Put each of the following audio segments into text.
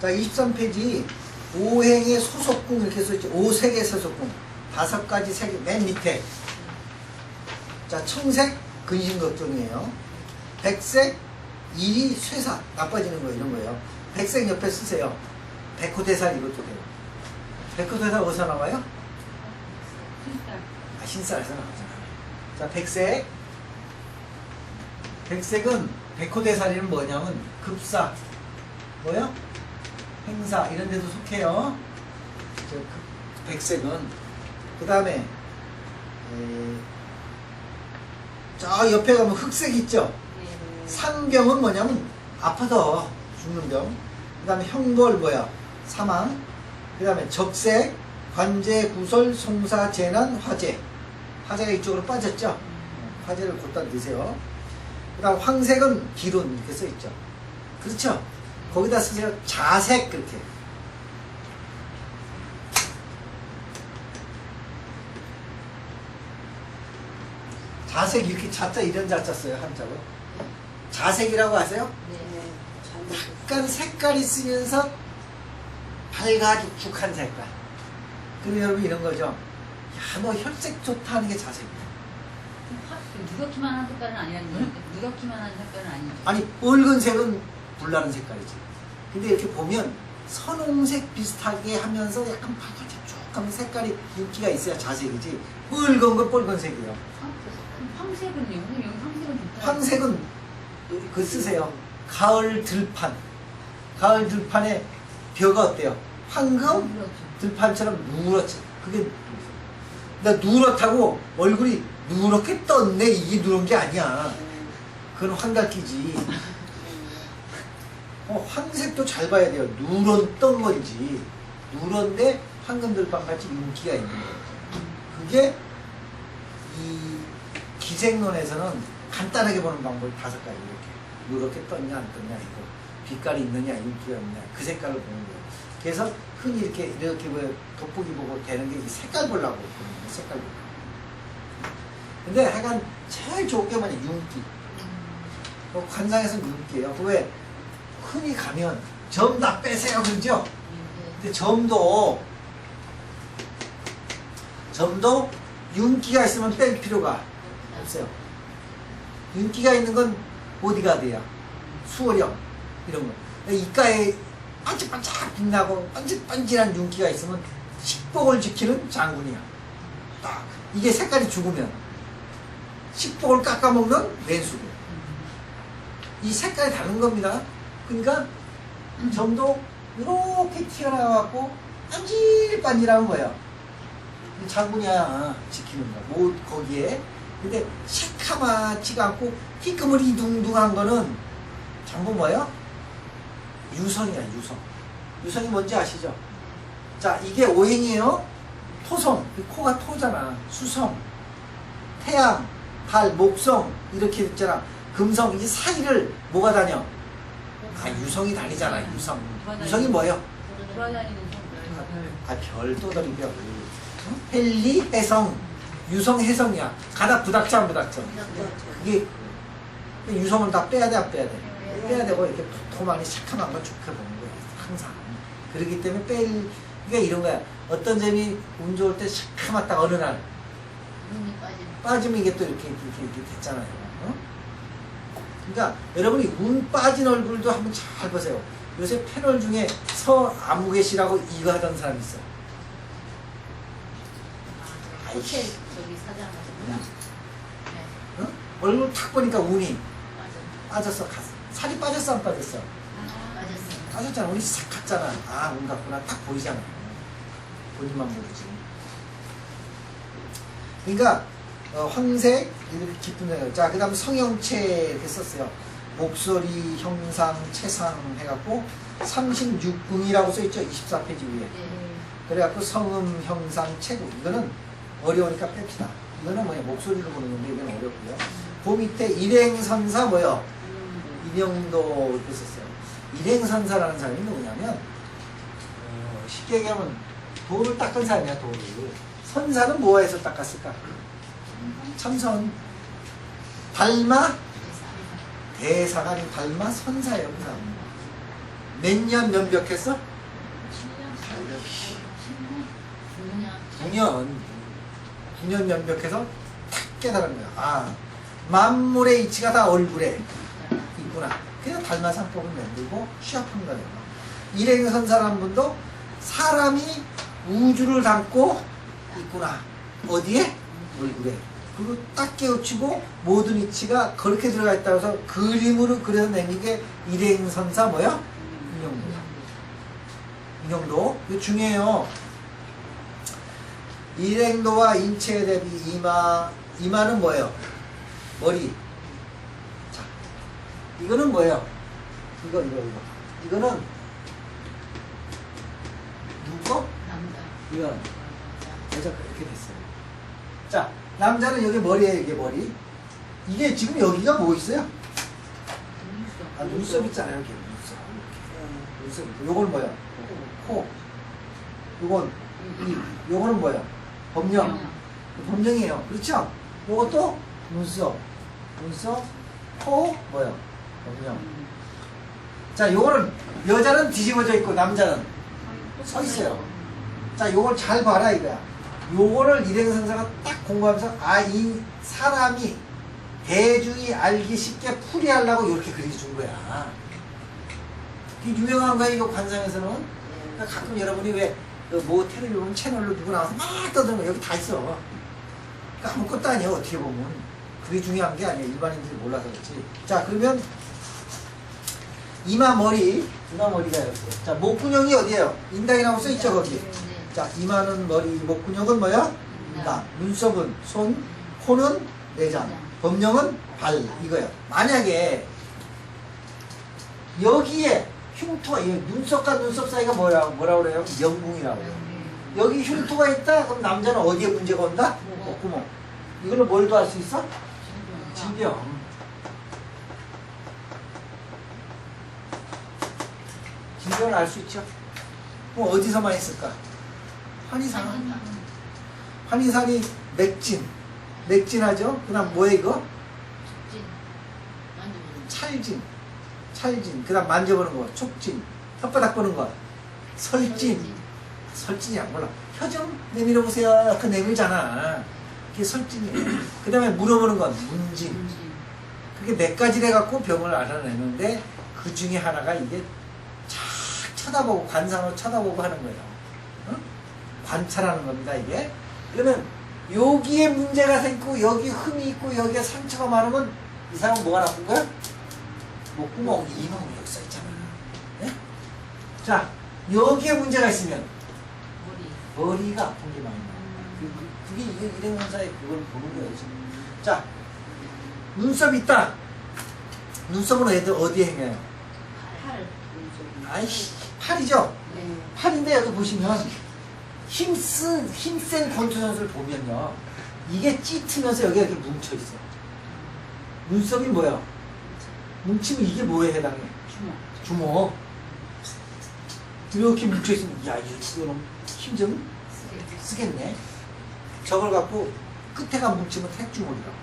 자, 23페이지 오행의 소속궁 이렇게 써있죠. 오색의 소속궁. 다섯 가지 색이 맨 밑에. 자, 청색 근심 걱정이에요. 백색 일이 쇠사 나빠지는 거 이런 거예요. 백색 옆에 쓰세요. 백호대살 이것도 돼요. 백호대살 어디서 나와요? 아, 흰쌀에서 나오잖아. 자, 백색. 백색은 백호대살이는 뭐냐면 급사, 뭐요? 행사 이런 데도 속해요. 저 그- 백색은 그 다음에 저 옆에 가면 흑색 있죠. 상병은 뭐냐면 아파서 죽는 병. 그 다음에 형벌 뭐야? 사망. 그 다음에 적색, 관제, 구설, 송사, 재난, 화재. 화재가 이쪽으로 빠졌죠? 화재를 곧다 넣으세요. 그 다음 황색은 기룬 이렇게 써있죠. 그렇죠? 거기다 쓰세요. 자색 그렇게. 자색 이렇게 자자 이런 자자 써요 한자로. 자색이라고 하세요? 약간 색깔이 쓰면서 밝아죽죽한 색깔. 그리고 여러분 이런 거죠. 야, 너 혈색 좋다 하는 게 자색이야. 누렇기만 한 색깔은 아니라는 거예요. 누렇기만 한 색깔은 아니죠. 아니, 붉은색은 불나는 색깔이지. 근데 이렇게 보면 선홍색 비슷하게 하면서 약간 밝아죽죽하면 색깔이 윤기가 있어야 자색이지. 붉은 건 붉은색이에요. 황색은요? 황색은 좋다. 황색은 그 쓰세요. 가을 들판. 가을 들판에 벼가 어때요? 황금. 들판처럼 누렇죠. 그게 나 누렇다고 얼굴이 누렇게 떴네 이게 누런 게 아니야. 그건 황갈기지. 어, 황색도 잘 봐야 돼요. 누런 떤 건지 누런데 황금 들판 같이 윤기가 있는 거예요. 그게 이 기생론에서는 간단하게 보는 방법이 다섯 가지 이렇게 누렇게 떴냐 안 떴냐 이거 빛깔이 있느냐 윤기가 있느냐 그 색깔을 보는 거예요. 그래서 흔히 이렇게 이렇게 뭐 돋보기 보고 되는 게 이 색깔 보려고 보는 거예요. 색깔 보고. 근데 하여간 제일 좋은 게 뭐냐 윤기. 어, 관상에서는 윤기예요. 그 왜 흔히 가면 점 다 빼세요 그러죠? 근데 점도 점도 윤기가 있으면 뺄 필요가 없어요. 윤기가 있는 건 보디가드야. 수월형 이런 거. 이가에 반짝반짝 빛나고 반질반질한 윤기가 있으면 식복을 지키는 장군이야. 딱 이게 색깔이 죽으면 식복을 깎아먹는 왼수고. 이 색깔이 다른 겁니다. 그러니까 점도 이렇게 튀어나와갖고 반질반질한 거예요. 장군이야 지키는 거. 뭐 거기에. 근데 새카맣지가 않고 희끄머리 둥둥한 거는 장군 뭐예요? 유성이야 유성. 유성이 뭔지 아시죠? 자 이게 오행이에요. 토성. 이 코가 토잖아. 수성. 태양. 달. 목성. 이렇게 있잖아. 금성. 이 사이를 뭐가 다녀? 아 유성이 다니잖아. 유성. 유성이 뭐예요? 돌아다니는. 아, 별 또다리 별. 응? 헬리 해성. 유성 해성이야. 가다 부닥쳐 안 부닥쳐. 그게 유성은 다 빼야 돼, 안 빼야 돼? 빼야 되고 이렇게 토만이 착함한 건 좋게 보는 거야. 항상. 그렇기 때문에 뺄, 그러니까 이런 거야. 어떤 점이 운 좋을 때 착함았다 어느 날. 빠지면 이게 또 이렇게 이렇게, 이렇게 됐잖아요. 어? 그러니까 여러분이 운 빠진 얼굴도 한번 잘 보세요. 요새 패널 중에 서아무개 씨라고 이거 하던 사람 있어. 호텔 저기 사장하시구나. 네. 어? 얼굴 탁 보니까 운이. 빠졌어. 가- 살이 빠졌어, 안 빠졌어? 아, 맞았어. 빠졌잖아. 운이 싹 갔잖아. 아, 운 갔구나. 딱 보이잖아. 본인만 모르지. 그러니까 어, 황색 이렇게 깊은 색. 자, 그 다음 성형체 이렇게 썼어요. 목소리, 형상, 체상 해갖고 36궁이라고 써있죠. 24페이지 위에. 네. 그래갖고 성음, 형상, 체구. 이거는 어려우니까 뺍시다. 이거는 뭐냐 목소리로 보는 건데 이건 어렵고요. 그 밑에 일행선사 뭐요? 음. 인형도 이렇게 썼어요. 일행선사라는 사람이 누구냐면 어, 쉽게 얘기하면 돌을 닦은 사람이야 돌을. 선사는 뭐해서 닦았을까? 참선. 달마 아닌 달마 선사예요 그 사람. 몇년 면벽했어? 7년? 10년? 9년. 9년 면벽해서 탁 깨달은 거야. 아, 만물의 이치가 다 얼굴에 있구나. 그래서 달마상법을 만들고 시합한 거예요. 일행선사란 분도 사람이 우주를 담고 있구나. 어디에? 얼굴에. 그리고 딱 깨우치고 모든 이치가 그렇게 들어가 있다고 해서 그림으로 그려서 내는 게 일행선사 뭐야? 인용도. 인용도. 이거 중요해요. 일행도와 인체 대비 이마, 이마는 뭐예요? 머리. 자, 이거는 뭐예요? 이거, 이거, 이거. 이거는 누구? 남자. 이건 여자가 이렇게 됐어요. 자, 남자는 여기 머리에 이게 머리. 이게 지금 여기가 뭐 있어요? 아, 눈썹 있잖아요. 이렇게 눈썹. 이렇게. 눈썹 있고. 요건 뭐야? 코. 요건 입. 요거는 뭐야? 범령. 범령이에요. 그렇죠? 요것도 눈썹. 눈썹. 코. 뭐야? 범령. 자, 요거는 여자는 뒤집어져 있고 남자는 서 있어요. 자, 요걸 잘 봐라 이거야. 요거를 일행선사가 딱 공부하면서 아, 이 사람이 대중이 알기 쉽게 풀이하려고 이렇게 그려준 거야. 이게 유명한 거야, 이거 관상에서는. 그러니까 가끔 여러분이 왜뭐 텔레비전 채널로 누구 나와서 막 떠드는 거 여기 다 있어. 그러니까 아무것도 아니에요, 어떻게 보면. 그게 중요한 게 아니에요. 일반인들이 몰라서 그렇지. 자, 그러면 이마 머리, 이마 머리가 이렇게. 자, 목근형이 어디예요? 인당이라고 써 있죠, 거기. 자, 이마는 머리, 목근형은 뭐야? 인당. 눈썹은 손, 코는 내장, 범령은 발, 이거야. 만약에 여기에 흉터가, 이 눈썹과 눈썹 사이가 뭐라, 뭐라 그래요? 명궁이라고 그래요. 여기 흉터가 있다? 그럼 남자는 어디에 문제가 온다? 목구멍. 이걸로 뭘 도 할 수 있어? 질병. 질병을 알 수 있죠. 그럼 어디서만 있을까? 한의상. 한의상이 맥진. 맥진하죠? 그 다음 뭐야 이거? 찰진. 찰진. 그 다음 만져보는 거. 촉진. 혓바닥 보는 거. 설진. 설진이 안 몰라. 혀 좀 내밀어 보세요. 그 내밀잖아. 그게 설진이에요. 그 다음에 물어보는 건 문진. 그게 몇 가지를 해갖고 병을 알아내는데 그 중에 하나가 이게 잘 쳐다보고 관상으로 쳐다보고 하는 거예요. 어? 관찰하는 겁니다 이게. 그러면 여기에 문제가 생기고 여기 흠이 있고 여기에 상처가 많으면 이 사람은 뭐가 나쁜 거야? 목구멍 이만 여기 써 있잖아. 네? 자 여기에 문제가 있으면 머리 가 아픈 게 많이 나. 그- 그게 이게 일행원사의 그걸 보는 거예요 지금. 자 눈썹 있다. 눈썹은 애들 어디에 행해요? 아이씨 팔이죠. 팔인데 여기 보시면 힘쓴 힘센 권투 선수를 보면요 이게 찢으면서 여기가 이렇게 뭉쳐 있어. 눈썹이 뭐야? 뭉치면 이게 뭐에 해당해? 주먹. 이렇게 뭉쳐 있으면 야 이거는 힘좀 쓰겠네. 저걸 갖고 끝에가 뭉치면 핵주먹이라고.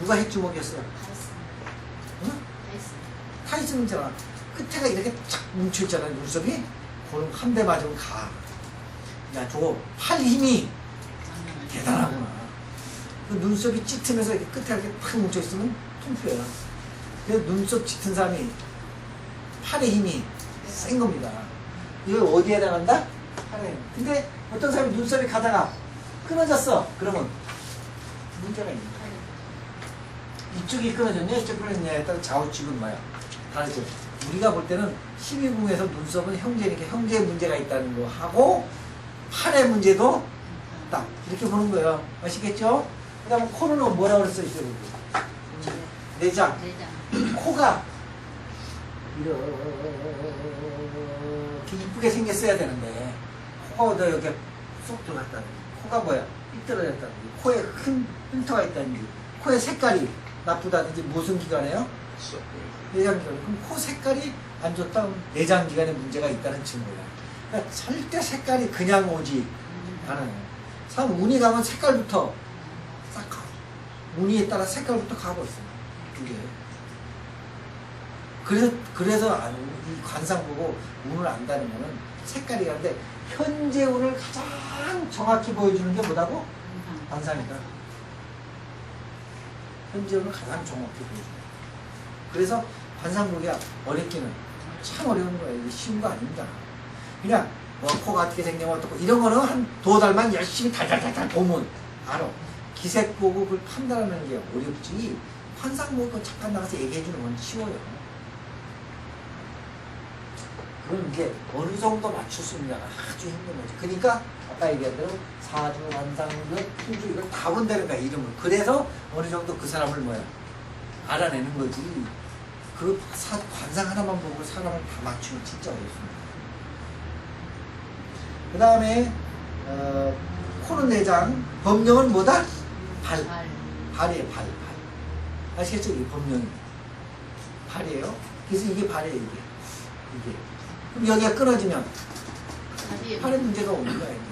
누가 핵주먹이었어요? 응? 타이슨이잖아. 끝에가 이렇게 착 뭉쳐있잖아, 눈썹이. 그럼 한 대 맞으면 가. 야, 저거 팔 힘이 대단하구나. 그 눈썹이 짙으면서 이렇게 끝에 이렇게 팍 뭉쳐 있으면 통표야. 그래서 눈썹 짙은 사람이 팔의 힘이 센 겁니다. 이거 어디에 해당한다? 팔에. 근데 어떤 사람이 눈썹이 가다가 끊어졌어. 그러면 문제가 있는 거야. 이쪽이 끊어졌냐 이쪽 끊어졌냐에 따라 좌우측은 뭐야 다르죠 우리가 볼 때는 12궁에서 눈썹은 형제니까 형제의 문제가 있다는 거 하고 팔의 문제도 딱 이렇게 보는 거예요 아시겠죠? 그 다음에 코는 뭐라 그랬어요 이제 내장 코가 이렇게 이쁘게 생겼어야 되는데 코가 너 여기 쏙 들어갔다는 거. 코가 뭐야 삐뚤어졌다는 거. 코에 큰 흉터가 있다는 게 코의 색깔이 나쁘다든지 무슨 기관에요? 내장기관. 그럼 코 색깔이 안 좋다 그럼 내장기관에 문제가 있다는 증거야. 절대 색깔이 그냥 오지 않아요. 사람 운이 가면 색깔부터 싹 가. 운이에 따라 색깔부터 가고 있어요. 이게. 그래서 그래서 안- 이 관상 보고 운을 안다는 거는 색깔이 다른데 현재 운을 가장 정확히 보여주는 게? 항상. 관상이다. 현재 운을 가장 정확히 보여준다. 그래서 관상 보기가 어렵기는 참 어려운 거예요. 이게 쉬운 거 아닙니다. 그냥 뭐 코가 어떻게 생기면 어떻고 이런 거는 한 두 달만 열심히 달달달달 보면 알아. 기색 보고 그걸 판단하는 게 어렵지. 환상 보고 잠깐 나가서 얘기해 주는 건 쉬워요. 그럼 이제 어느 정도 맞출 수 있느냐가 아주 힘든 거지. 그러니까 아까 얘기한 대로 사주, 환상, 풍주 이걸 다 본다는 거야 이름을. 그래서 어느 정도 그 사람을 뭐야 알아내는 거지. 그 사, 관상 하나만 보고 사람을 다 맞추면 진짜 어렵습니다. 그 다음에 어, 코는 내장, 법령은 뭐다? 발. 발. 발이에요, 발, 발. 아시겠죠? 이게 법령이. 발이에요. 그래서 이게 발이에요, 이게. 이게. 그럼 여기가 끊어지면 팔에 문제가 오는 거야, 이제.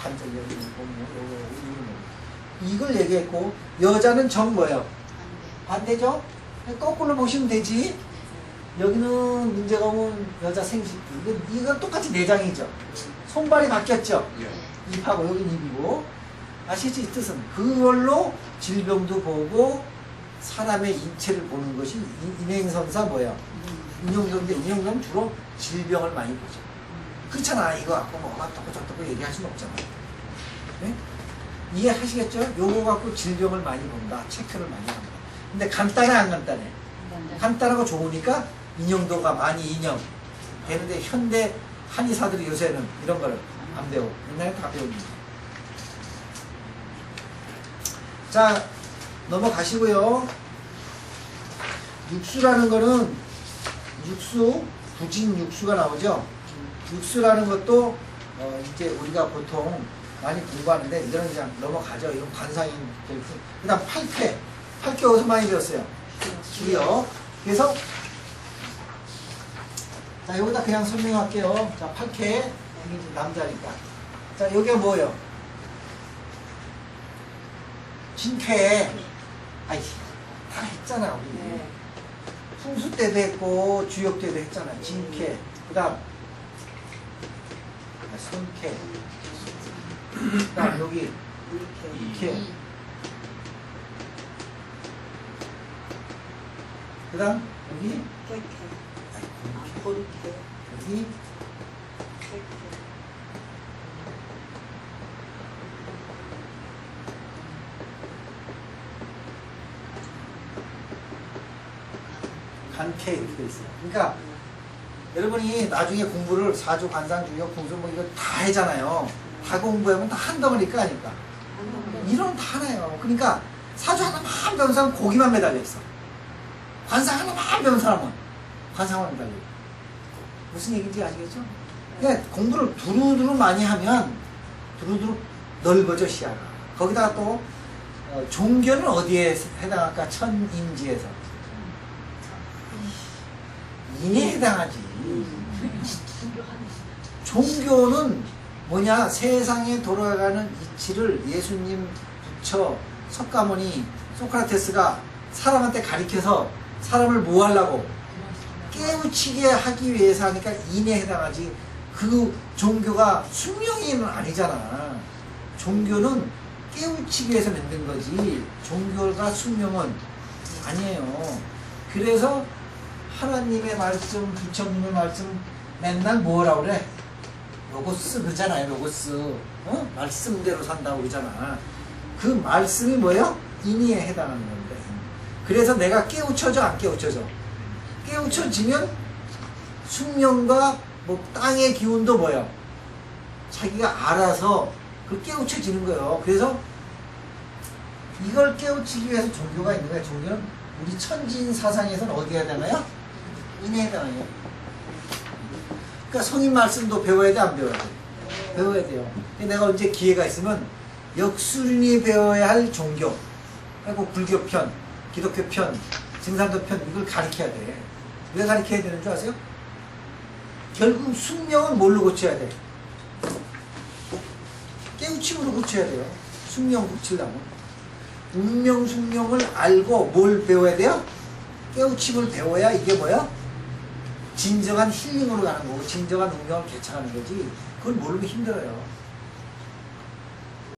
반짝이 여기 있고, 뭐, 요거, 요거. 이걸 얘기했고, 여자는 정 뭐예요? 반대. 반대죠? 거꾸로 보시면 되지. 여기는 문제가 오면 여자 생식. 이건, 이건 똑같이 내장이죠. 손발이 바뀌었죠? 네. 입하고 여기는 입이고 아시죠? 이 뜻은 그걸로 질병도 보고 사람의 인체를 보는 것이 이- 인행선사 뭐야? 인형도인데 인형도는 주로 질병을 많이 보죠. 그렇잖아. 이거 갖고 뭐 어떻고 저떻고 얘기할 수는 없잖아. 네? 이해하시겠죠? 요거 갖고 질병을 많이 본다. 체크를 많이 한다. 근데 간단해 안 간단해? 간단하고 좋으니까 인형도가 많이 인형 되는데 현대 한의사들이 요새는 이런 걸 안 배워. 옛날에 다 배웁니다. 자, 넘어가시고요. 육수라는 거는 육수, 부진 육수가 나오죠. 육수라는 것도 어, 이제 우리가 보통 많이 공부하는데 이거는 그냥 넘어가죠. 이건 관상인 될 뿐. 그다음 팔패. 팔패 어디서 많이 배웠어요? 기요. 그래서 자 여기다 그냥 설명할게요. 자 팔캐 이게 이제 남자니까. 자 여기가 뭐예요? 진캐. 아이 다 했잖아 우리. 풍수 때도 했고 주역 때도 했잖아. 진캐. 그다음 손캐. 그다음 여기 이캐. 이. 그다음 여기 아, 여기 간캐 이렇게 돼 있어요. 그러니까 여러분이 나중에 공부를 사주 관상 중역 풍수 뭐 이거 다 하잖아요. 다 공부하면 다 한 덩어리가 아닐까. 이런 다 하나요. 그러니까 사주 하나만 배운 사람은 고기만 매달려 있어. 관상 하나만 배운 사람은 관상만 매달려. 있고. 무슨 얘기인지 아시겠죠? 그러니까 공부를 두루두루 많이 하면 두루두루 넓어져 시야가. 거기다가 또 어, 종교는 어디에 해당할까? 천인지에서. 인에 해당하지. 종교는 뭐냐? 세상에 돌아가는 이치를 예수님, 부처, 석가모니, 소크라테스가 사람한테 가리켜서 사람을 뭐 하려고? 깨우치게 하기 위해서 하니까 인에 해당하지. 그 종교가 숙명이는 아니잖아. 종교는 깨우치기 위해서 만든 거지. 종교가 숙명은 아니에요. 그래서 하나님의 말씀, 부처님의 말씀 맨날 뭐라고 그래? 로고스 그러잖아요, 로고스. 어? 말씀대로 산다고 그러잖아. 그 말씀이 뭐예요? 인의에 해당하는 건데. 그래서 내가 깨우쳐져, 안 깨우쳐져? 깨우쳐지면 숙명과 뭐 땅의 기운도 뭐예요? 자기가 알아서 그 깨우쳐지는 거예요. 그래서 이걸 깨우치기 위해서 종교가 있는 거예요. 종교는 우리 천진 사상에서는 어디에 해당해요? 인에 해당해요. 그러니까 성인 말씀도 배워야 돼, 안 배워야 돼? 배워야 돼요. 내가 언제 기회가 있으면 역술인이 배워야 할 종교, 그리고 불교 편, 기독교 편, 증산도 편 이걸 가르쳐야 돼. 왜 가르쳐야 되는 줄 아세요? 결국 숙명은 뭘로 고쳐야 돼? 깨우침으로 고쳐야 돼요. 숙명 고치려면. 운명 숙명을 알고 뭘 배워야 돼요? 깨우침을 배워야 이게 뭐야? 진정한 힐링으로 가는 거고 진정한 운명을 개척하는 거지 그걸 모르면 힘들어요